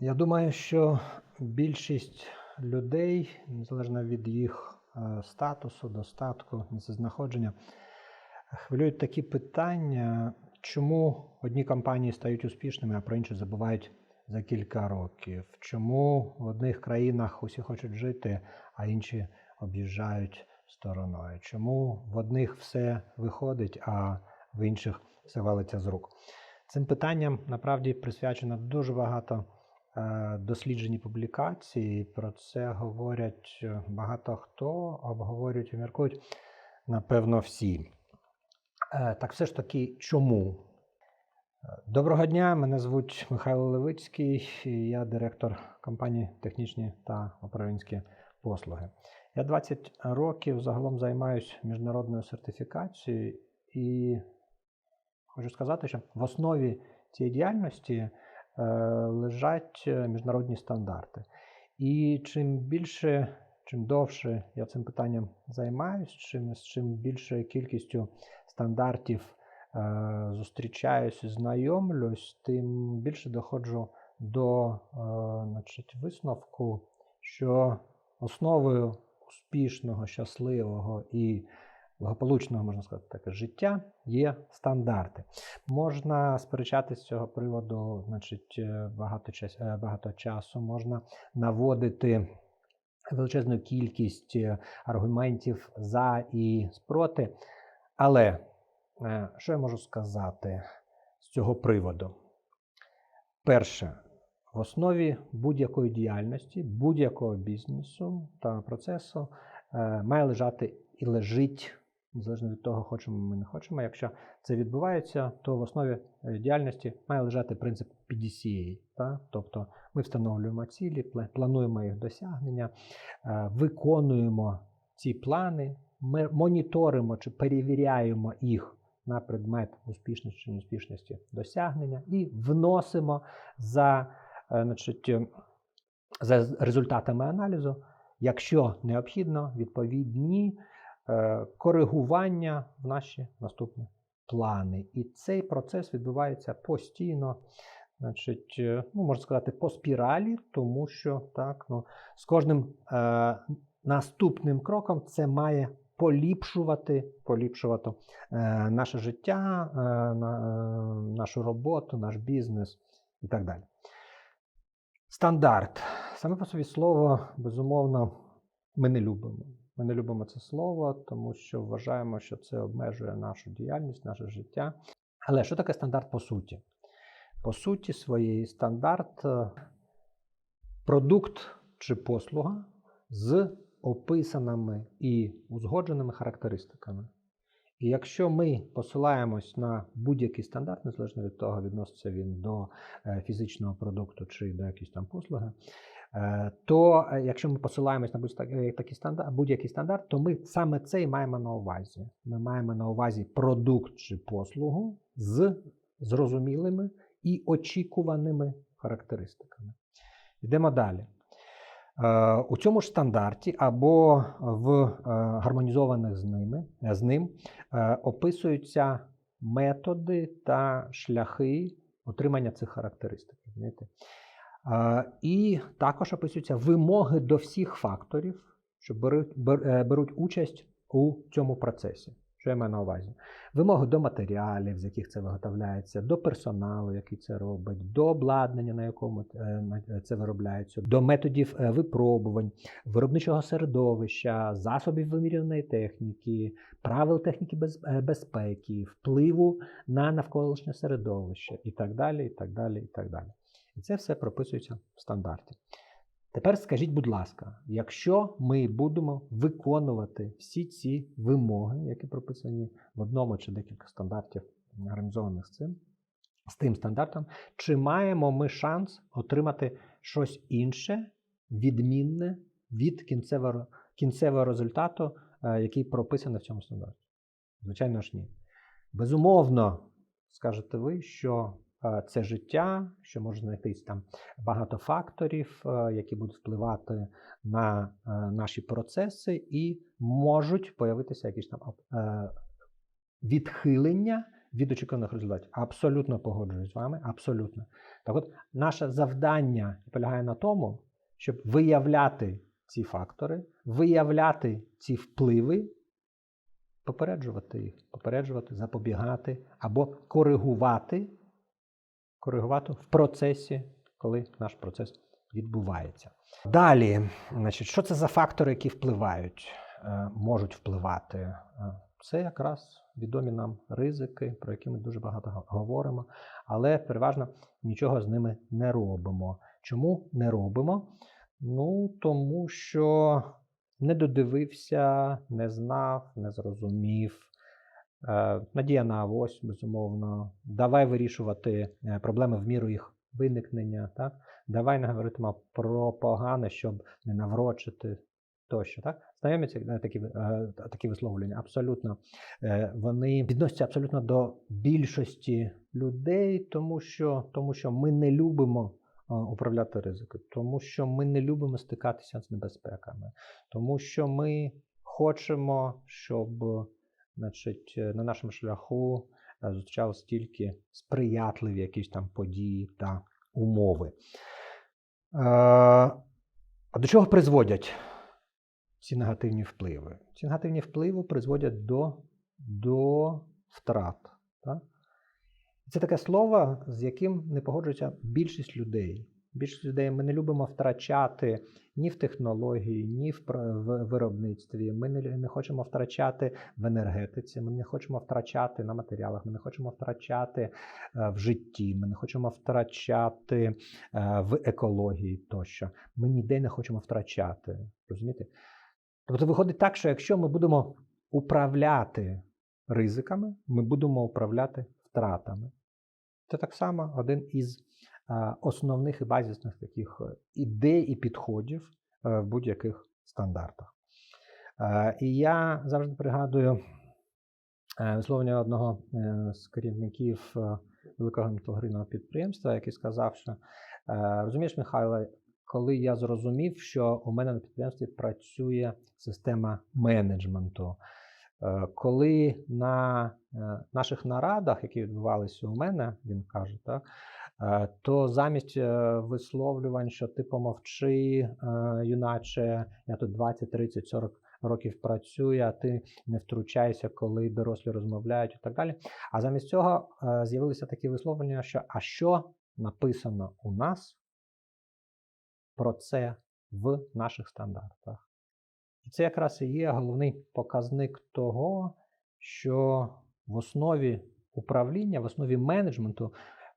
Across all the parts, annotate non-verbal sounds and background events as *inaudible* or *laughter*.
Я думаю, що більшість людей, незалежно від їх е, статусу, достатку, місцезнаходження, хвилюють такі питання, чому одні компанії стають успішними, а про інші забувають за кілька років. Чому в одних країнах усі хочуть жити, а інші об'їжджають стороною? Чому в одних все виходить, а в інших все валиться з рук? Цим питанням направді присвячено дуже багато е, досліджень і публікацій. Про це говорять е, багато хто, обговорюють і міркують, напевно, всі. Е, Так все ж таки, чому? Доброго дня, мене звуть Михайло Левицький, я директор компанії Технічні та управлінські послуги. Я 20 років загалом займаюся міжнародною сертифікацією і хочу сказати, що в основі цієї діяльності лежать е, міжнародні стандарти. І чим більше, чим довше я цим питанням займаюсь, чим, чим більшою кількістю стандартів е, зустрічаюсь і знайомлюсь, тим більше доходжу до е, значить, висновку, що основою успішного, щасливого і благополучного, можна сказати, таке життя є стандарти. Можна сперечатися з цього приводу, значить, е, багато, час, е, багато часу, можна наводити величезну кількість е, аргументів за і спроти. Але що я можу сказати з цього приводу? Перше, в основі будь-якої діяльності, будь-якого бізнесу та процесу має лежати і лежить, незалежно від того, хочемо ми не хочемо. Якщо це відбувається, то в основі діяльності має лежати принцип PDCA. Та? Тобто ми встановлюємо цілі, плануємо їх досягнення, е, виконуємо ці плани, ми моніторимо чи перевіряємо їх на предмет успішності чи неуспішності досягнення і вносимо за, е, значить, за результатами аналізу, якщо необхідно, відповідні коригування в наші наступні плани. І цей процес відбувається постійно, значить, е, ну, можна сказати, по спіралі, тому що так, ну, з кожним е, наступним кроком це має поліпшувати, поліпшувати е, наше життя, е, е, нашу роботу, наш бізнес і так далі. Стандарт. Саме по собі слово, безумовно, ми не любимо. Ми не любимо це слово, тому що вважаємо, що це обмежує нашу діяльність, наше життя. Але що таке стандарт по суті? По суті, своєї стандарт е, продукт чи послуга з описаними і узгодженими характеристиками. І якщо ми посилаємось на будь-який стандарт, незалежно від того, відноситься він до е, фізичного продукту чи до якоїсь там послуги, то е, якщо ми посилаємось на будь-який стандарт, будь-який стандарт, то ми саме це і маємо на увазі. Ми маємо на увазі продукт чи послугу з зрозумілими і очікуваними характеристиками. Йдемо далі. Е, У цьому ж стандарті або в е, гармонізованих з ними з ним е, описуються методи та шляхи отримання цих характеристик. розумієте? Е, І також описуються вимоги до всіх факторів, що беруть, е, беруть участь у цьому процесі. Що я маю на увазі? Вимоги до матеріалів, з яких це виготовляється, до персоналу, який це робить, до обладнання, на якому е, це виробляється, до методів е, випробувань, виробничого середовища, засобів вимірюваної техніки, правил техніки без- е, безпеки, впливу на навколишнє середовище і так далі. І так далі, і так далі. І це все прописується в стандарті. Тепер скажіть, будь ласка, якщо ми будемо виконувати всі ці вимоги, які прописані в одному чи декілька стандартів, організованих з цим, з тим стандартом, чи маємо ми шанс отримати щось інше, відмінне від кінцевого, кінцевого результату, е, який прописаний в цьому стандарті? Звичайно ж ні. Безумовно, скажете ви, що це життя, що може знайтись там багато факторів, е, які будуть впливати на е, наші процеси, і можуть появитися якісь там е, відхилення від очікуваних результатів. Абсолютно погоджуюсь з вами, абсолютно. Так от, наше завдання полягає на тому, щоб виявляти ці фактори, виявляти ці впливи, попереджувати їх, попереджувати, запобігати або коригувати, коригувати в процесі, коли наш процес відбувається. Далі, значить, що це за фактори, які впливають, е, можуть впливати? Е, Це якраз відомі нам ризики, про які ми дуже багато говоримо, але переважно нічого з ними не робимо. Чому не робимо? Ну, тому що не додивився, не знав, не зрозумів. Е, Надія на авось, безумовно. Давай вирішувати е, проблеми в міру їх виникнення. Так? Давай не говоритимо про погане, щоб не наврочити тощо. Так? Знайомі ці е, такі, такі висловлення? Абсолютно. Вони відносяться абсолютно до більшості людей, тому що, тому що ми не любимо управляти ризики, тому що ми не любимо стикатися з небезпеками, тому що ми хочемо, щоб значить, е, на нашому шляху е, зустрічались тільки сприятливі якісь там події та умови. Е, А до чого призводять ці негативні впливи? Ці негативні впливи призводять до, до втрат. Так? Це таке слово, з яким не погоджується більшість людей. Більшість людей ми не любимо втрачати ні в технології, ні в виробництві. Ми не, не хочемо втрачати в енергетиці, ми не хочемо втрачати на матеріалах, ми не хочемо втрачати е, в житті, ми не хочемо втрачати е, в екології тощо. Ми ніде не хочемо втрачати. Розумієте? Тобто виходить так, що якщо ми будемо управляти ризиками, ми будемо управляти втратами. Це так само один із основних і базисних таких е, ідей і підходів е, в будь-яких стандартах. Е, І я завжди пригадую е, висловлення одного е, з керівників е, великого металургійного підприємства, який сказав, що е, розумієш, Михайло, коли я зрозумів, що у мене на підприємстві працює система менеджменту. Е, Коли на е, наших нарадах, які відбувалися у мене, він каже, так, е, то замість е, висловлювань, що ти помовчи, е, юначе, я тут 20, 30, 40 років працюю, а ти не втручайся, коли дорослі розмовляють і так далі. А замість цього е, з'явилися такі висловлення, що а що написано у нас про це в наших стандартах. І це якраз і є головний показник того, що в основі управління, в основі менеджменту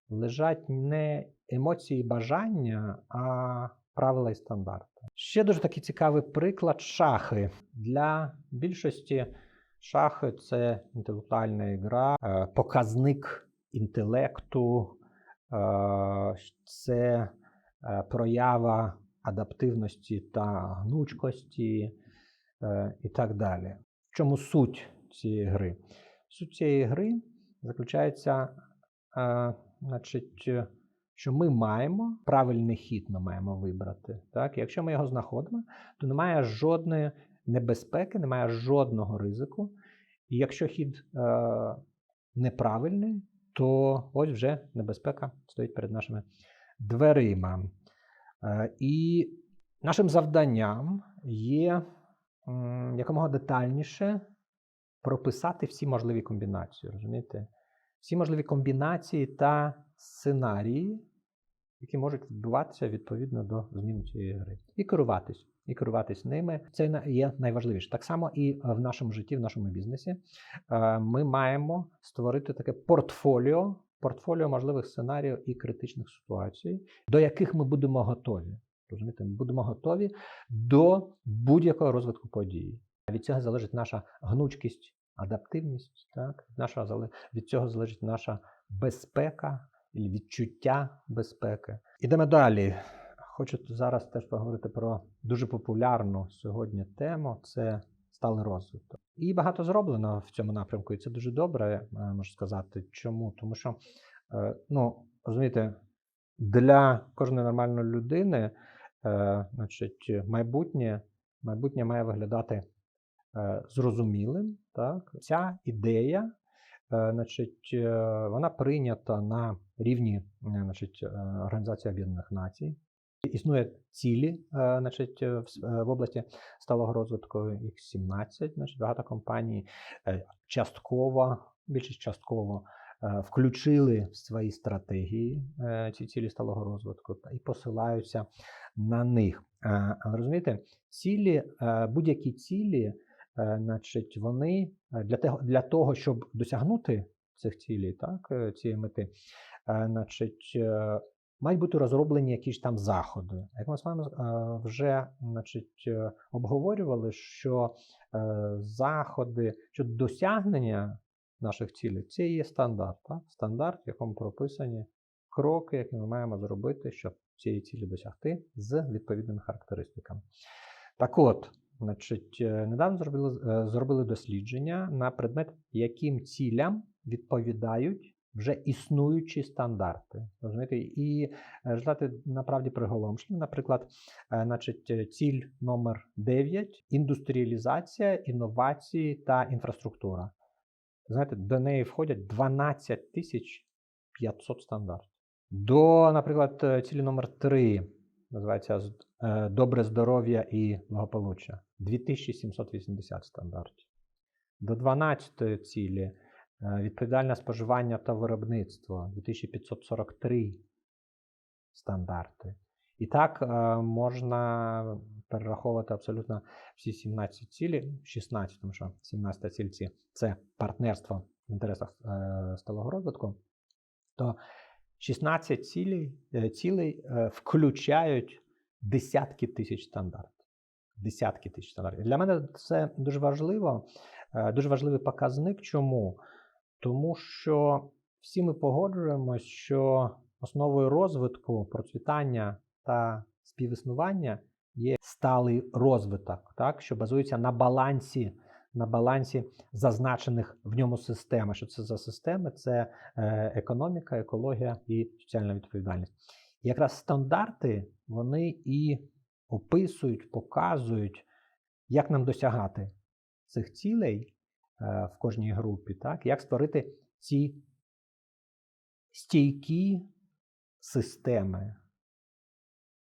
лежать не емоції бажання, а правила і стандарти. Ще дуже такий цікавий приклад шахи. Для більшості шахи це інтелектуальна гра, е, показник інтелекту, е, це е, проява адаптивності та гнучкості і так далі. В чому суть цієї гри? Суть цієї гри заключається, значить, е, що ми маємо правильний хід, ми маємо вибрати. Так? Якщо ми його знаходимо, то немає жодної небезпеки, немає жодного ризику. І якщо хід е, неправильний, то ось вже небезпека стоїть перед нашими дверима. Е, І нашим завданням є якомога детальніше прописати всі можливі комбінації. Розумієте? Всі можливі комбінації та сценарії, які можуть відбуватися відповідно до змін цієї гри. І керуватись. І керуватись ними. Це є найважливіше. Так само і е, в нашому житті, в нашому бізнесі. е, Ми маємо створити таке портфоліо, портфоліо можливих сценаріїв і критичних ситуацій, до яких ми будемо готові. Розумієте, ми будемо готові до будь-якого розвитку подій. Від цього залежить наша гнучкість, адаптивність. Так? Від, від цього залежить наша безпека і відчуття безпеки. Ідемо далі. Хочу зараз теж поговорити про дуже популярну сьогодні тему це сталий розвиток. І багато зроблено в цьому напрямку, і це дуже добре, е, можу сказати. Чому? Тому що, е, ну, розумієте, для кожної нормальної людини, е, значить, майбутнє, майбутнє має виглядати зрозумілим. Так? Ця ідея е, значить, е, вона прийнята на рівні е, значить, е, Організації Об'єднаних Націй. Існує цілі е, значить, е, в, е, області сталого розвитку, їх 17, значить, багато компаній е, частково, більшість частково е, включили в свої стратегії е, ці цілі сталого розвитку і посилаються на них. Е, розумієте, цілі, е, будь-які цілі, е, значить, вони е, для того, для того, щоб досягнути цих цілей, так, е, цієї мети, е, значить, е, мають бути розроблені якісь там заходи. Як ми з вами е, вже значить, е, обговорювали, що е, заходи щодо досягнення наших цілей це є стандарт. Так? Стандарт, в якому прописані кроки, які ми маємо зробити, щоб цієї цілі досягти з відповідними характеристиками. Так от, значить, е, недавно зробили, е, зробили дослідження на предмет, яким цілям відповідають вже існуючі стандарти. Розумієте? І е, результати направді приголомшені. Наприклад, значить, ціль номер 9 індустріалізація, інновації та інфраструктура. Знаєте, до неї входять 12 тисяч 500 стандартів. До, наприклад, цілі номер 3 називається Добре здоров'я і благополуччя 2780 стандартів. До 12 цілі е, відповідальне споживання та виробництво 2543 стандарти. І так е, можна перераховувати абсолютно всі 17 цілі, 16, тому що 17 ціль ці- це партнерство в інтересах е, сталого розвитку, то 16 цілей, цілей включають десятки тисяч стандартів. Десятки тисяч стандартів. Для мене це дуже важливо, е, дуже важливий показник. Чому? Тому що всі ми погоджуємося, що основою розвитку, процвітання та співіснування є сталий розвиток, так, що базується на балансі, на балансі зазначених в ньому систем. Що це за системи? Це е, економіка, екологія і соціальна відповідальність. І якраз стандарти вони і описують, показують, як нам досягати цих цілей е, в кожній групі, так? як створити ці стійкі системи,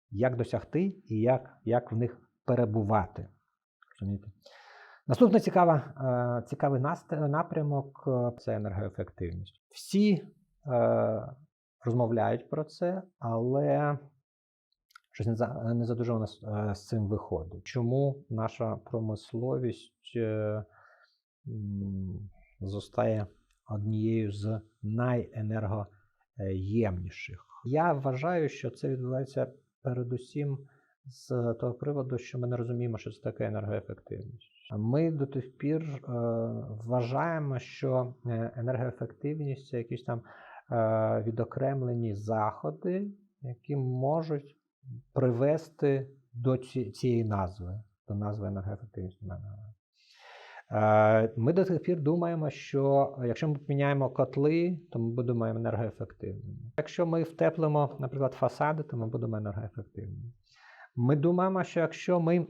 як досягти і як, як в них перебувати. Розумієте? Наступний цікава, е, цікавий напрямок е, це енергоефективність. Всі розмовляють про це, але щось не, за, не за дуже у нас е, з цим виходить. Чому наша промисловість е, зостає однією з найенергоємніших? Я вважаю, що це відбувається передусім з того приводу, що ми не розуміємо, що це таке енергоефективність. Ми до тих пір е, вважаємо, що е, енергоефективність це якісь там е, відокремлені заходи, які можуть привести до цієї назви, до назви енергоефективність. Е, Ми до тих пір думаємо, що якщо ми поміняємо котли, то ми будемо енергоефективними. Якщо ми втеплимо, наприклад, фасади, то ми будемо енергоефективними. Ми думаємо, що якщо ми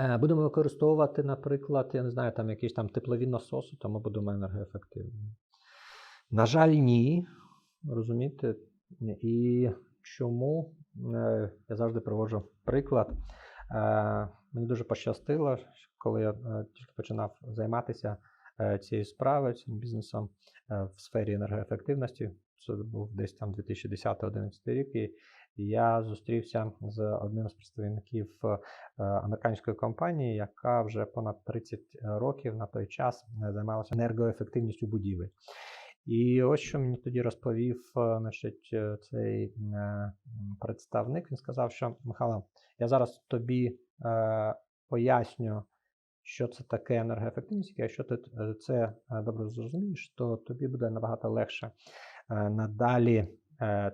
е, будемо використовувати, наприклад, я не знаю, там якісь там теплові насоси, то ми будемо енергоефективними. На жаль, ні. Розумієте? І чому Е, я завжди приводжу приклад. Е, Мені дуже пощастило, коли я е, тільки починав займатися цією справою, цим бізнесом в сфері енергоефективності. Це був десь там 2010-2011 рік. І я зустрівся з одним з представників американської компанії, яка вже понад 30 років на той час займалася енергоефективністю будівель. І ось що мені тоді розповів е, значить, е, цей е, представник. Він сказав, що Михайло, я зараз тобі е, поясню, що це таке енергоефективність, якщо ти це добре зрозумієш, то тобі буде набагато легше надалі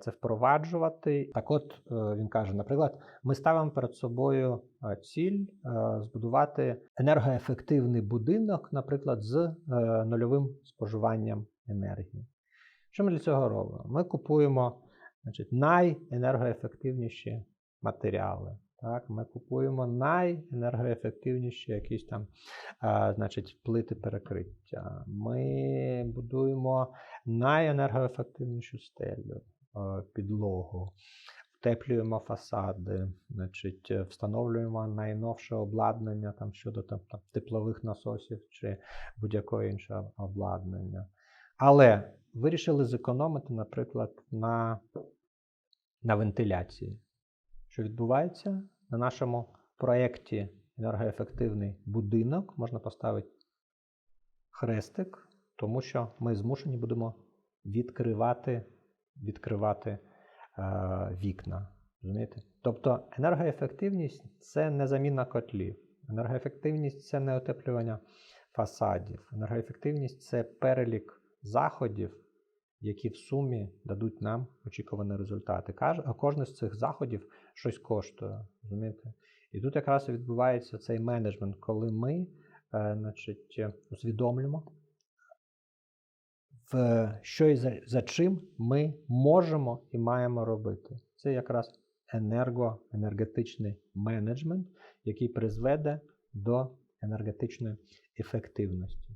це впроваджувати. Так от він каже, наприклад, ми ставимо перед собою ціль збудувати енергоефективний будинок, наприклад, з нульовим споживанням енергії. Що ми для цього робимо? Ми купуємо значить, найенергоефективніші матеріали. Так, ми купуємо найенергоефективніші якісь там а, значить, плити перекриття. Ми будуємо найенергоефективнішу стелю, підлогу, втеплюємо фасади, значить, встановлюємо найновше обладнання там, щодо там, там, теплових насосів чи будь-якого іншого обладнання. Але вирішили зекономити, наприклад, на, на вентиляції. Що відбувається на нашому проєкті енергоефективний будинок, можна поставити хрестик, тому що ми змушені будемо відкривати, відкривати е, вікна. Розумієте? Тобто енергоефективність це не заміна котлів. Енергоефективність це не отеплювання фасадів. Енергоефективність це перелік заходів, які в сумі дадуть нам очікувані результати. Кожен з цих заходів щось коштує. Розумієте? І тут якраз відбувається цей менеджмент, коли ми е, значить, усвідомлюємо, в що і за, за чим ми можемо і маємо робити. Це якраз енерго, енергетичний менеджмент, який призведе до енергетичної ефективності.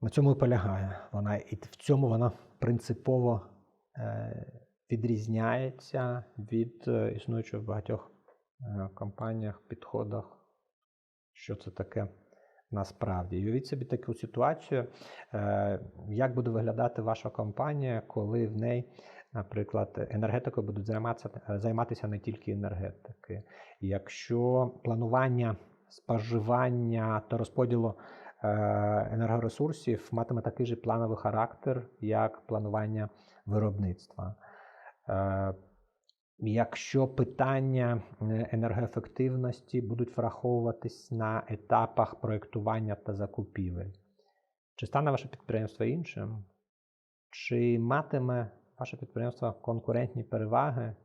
На цьому і полягає вона, і в цьому вона принципово е, відрізняється від е, існуючого в багатьох е, компаніях, підходах, що це таке насправді. І уявіть собі таку ситуацію, як буде виглядати ваша компанія, коли в неї, наприклад, енергетикою будуть займатися, займатися не тільки енергетики. Якщо планування споживання та розподілу енергоресурсів матиме такий же плановий характер, як планування виробництва. Е, Якщо питання е, енергоефективності будуть враховуватись на етапах проєктування та закупівель, чи стане ваше підприємство іншим? Чи матиме ваше підприємство конкурентні переваги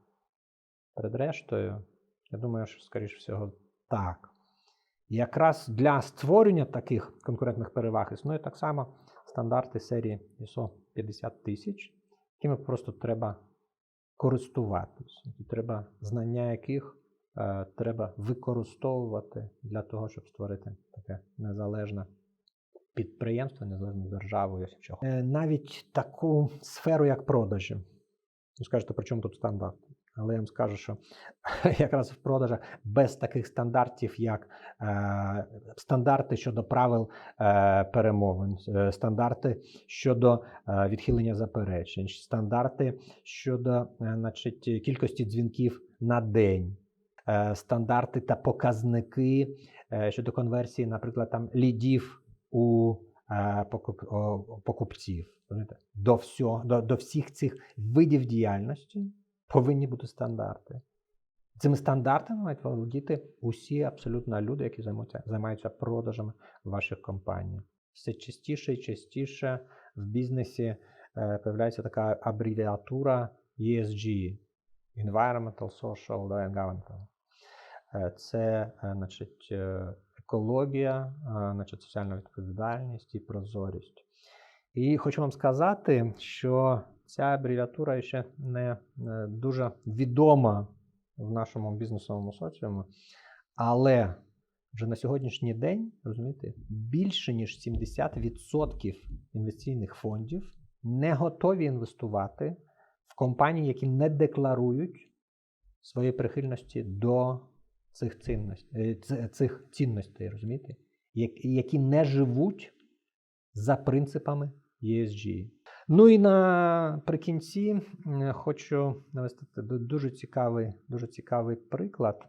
перед рештою? Я думаю, що, скоріш всього, так. І якраз для створення таких конкурентних переваг існує так само стандарти серії ISO 50 тисяч, якими просто треба користуватись. Треба знання яких е, треба використовувати для того, щоб створити таке незалежне підприємство, незалежну державу, е, навіть таку сферу, як продажі. Ви скажете, при чому тут стандарт? Але я вам скажу, що *laughs* якраз в продажах без таких стандартів, як е, стандарти щодо правил е, перемовин, е, стандарти щодо е, відхилення заперечень, стандарти щодо е, значить, кількості дзвінків на день, е, стандарти та показники е, щодо конверсії, наприклад, там лідів у е, покуп, о, покупців. До, всього, до, до всіх цих видів діяльності повинні бути стандарти. Цими стандартами мають володіти усі абсолютно люди, які займаються, займаються продажами ваших компаніях. Все частіше і частіше в бізнесі е, появляється така абревіатура ESG Environmental, Social and Governmental. Е, Це е, значить, е, екологія, значить, соціальна відповідальність і прозорість. І хочу вам сказати, що ця абревіатура ще не е, дуже відома в нашому бізнесовому соціумі, але вже на сьогоднішній день, розумієте, більше ніж 70% інвестиційних фондів не готові інвестувати в компанії, які не декларують свої прихильності до цих цінностей, цих цінностей розумієте? Які не живуть за принципами ESG. Ну і наприкінці хочу навести дуже цікавий, дуже цікавий приклад.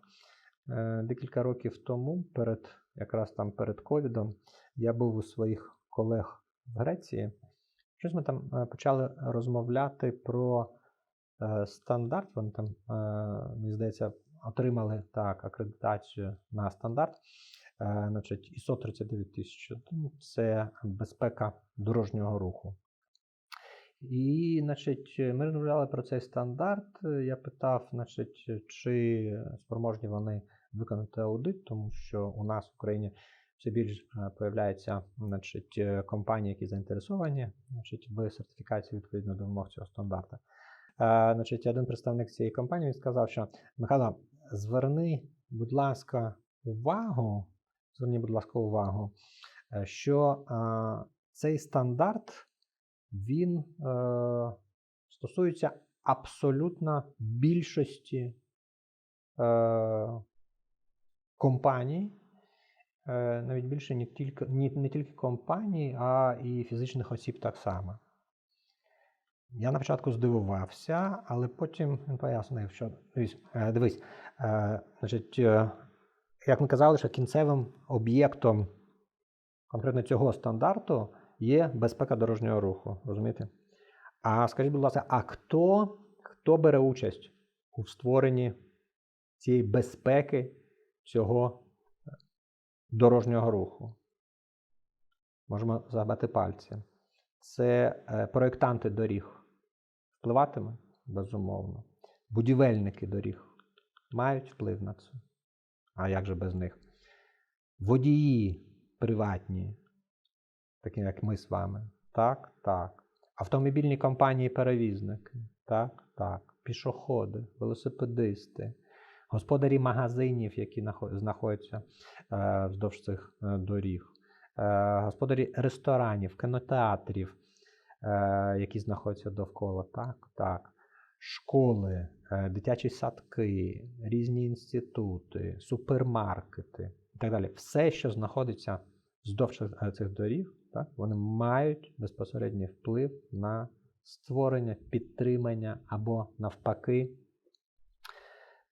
Е, Декілька років тому, перед, якраз там перед ковідом, я був у своїх колег в Греції. Щось ми там е, почали розмовляти про е, стандарт. Вони там, мені здається, отримали так акредитацію на стандарт. Значить, ISO 39001 це безпека дорожнього руху. І, значить, ми розмовляли про цей стандарт. Я питав, значить, чи спроможні вони виконати аудит, тому що у нас в Україні все більш е, появляється значить, е, компанії, які заінтересовані значить, в сертифікації відповідно до вимог цього стандарта. значить, один представник цієї компанії він сказав, що Михайло, зверни, будь ласка, увагу, зверні, будь ласка, увагу, е, що е, цей стандарт він е, стосується абсолютно більшості е, компаній, е, навіть більше не тільки, не, не тільки компаній, а і фізичних осіб так само. Я на початку здивувався, але потім він пояснив, що дивись, е, дивись е, значить, е, як ми казали, що кінцевим об'єктом конкретно цього стандарту є безпека дорожнього руху. Розумієте? А скажіть, будь ласка, а хто, хто бере участь у створенні цієї безпеки цього дорожнього руху? Можемо загадати пальці. Це е, проєктанти доріг. Впливатиме? Безумовно. Будівельники доріг мають вплив на це. А як же без них? Водії приватні, такі як ми з вами. Так, так. Автомобільні компанії-перевізники. Так, так. Пішоходи, велосипедисти, господарі магазинів, які знаходяться е, вздовж цих е, доріг, е, господарі ресторанів, кінотеатрів, е, які знаходяться довкола. Так, так. Школи, е, дитячі садки, різні інститути, супермаркети і так далі. Все, що знаходиться вздовж е, цих доріг, так, вони мають безпосередній вплив на створення, підтримання або навпаки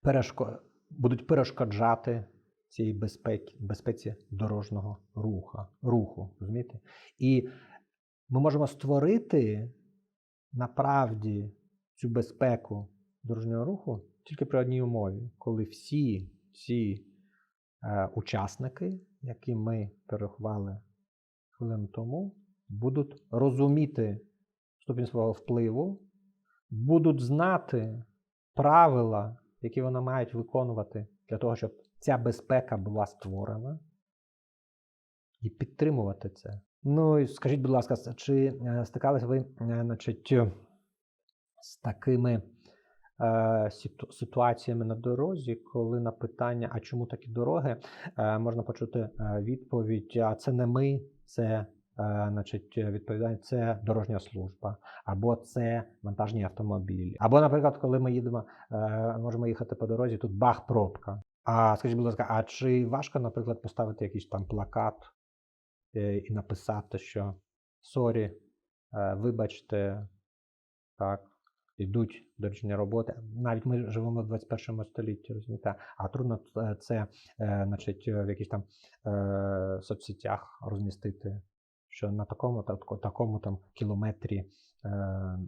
перешко... будуть перешкоджати цій безпеці, безпеці дорожнього руха, руху. Розумієте? І ми можемо створити направді цю безпеку дорожнього руху тільки при одній умові, коли всі ці е, учасники, які ми перерахували хвилину тому, будуть розуміти ступінь свого впливу, будуть знати правила, які вони мають виконувати для того, щоб ця безпека була створена, і підтримувати це. Ну і скажіть, будь ласка, чи е, стикалися ви е, значить, з такими е, ситуаціями на дорозі, коли на питання, а чому такі дороги, е, можна почути е, відповідь: а це не ми, це е, значить, відповідає, це дорожня служба, або це вантажні автомобілі. Або, наприклад, коли ми їдемо, е, можемо їхати по дорозі, тут бах, пробка. А скажіть, будь ласка, а чи важко, наприклад, поставити якийсь там плакат е, і написати, що сорі, вибачте, так, йдуть дорожні роботи. Навіть ми живемо в 21 столітті, розумієте, а трудно е, це, е, значить, в якихось там е, соцсетях розмістити, що на такому такому там кілометрі е,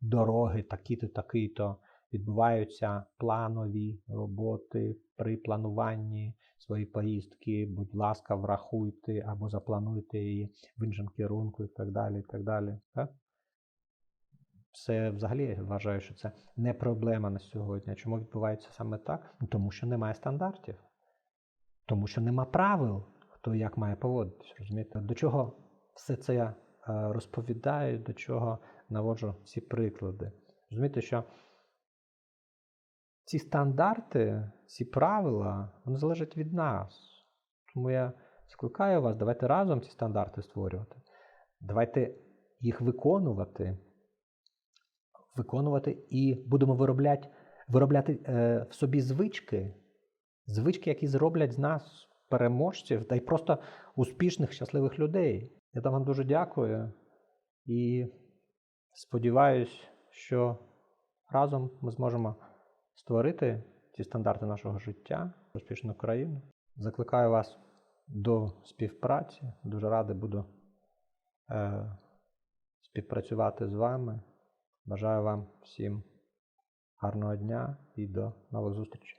дороги такі-то, такий-то відбуваються планові роботи при плануванні своєї поїздки. Будь ласка, врахуйте або заплануйте її в іншому керунку і так далі. і так далі. Так? Це взагалі я вважаю, що це не проблема на сьогодні. Чому відбувається саме так? Ну, Тому що немає стандартів, тому що нема правил, хто як має поводитись. Розумієте? До чого все це я е, розповідаю, до чого наводжу ці приклади. Розумієте, що ці стандарти, ці правила, вони залежать від нас. Тому я скликаю вас, давайте разом ці стандарти створювати. Давайте їх виконувати, виконувати і будемо виробляти, виробляти е, в собі звички, звички, які зроблять з нас переможців та й просто успішних, щасливих людей. Я там вам дуже дякую і сподіваюся, що разом ми зможемо створити ці стандарти нашого життя, успішну країну. Закликаю вас до співпраці. Дуже радий буду е, співпрацювати з вами. Бажаю вам всім гарного дня і до нових зустрічей.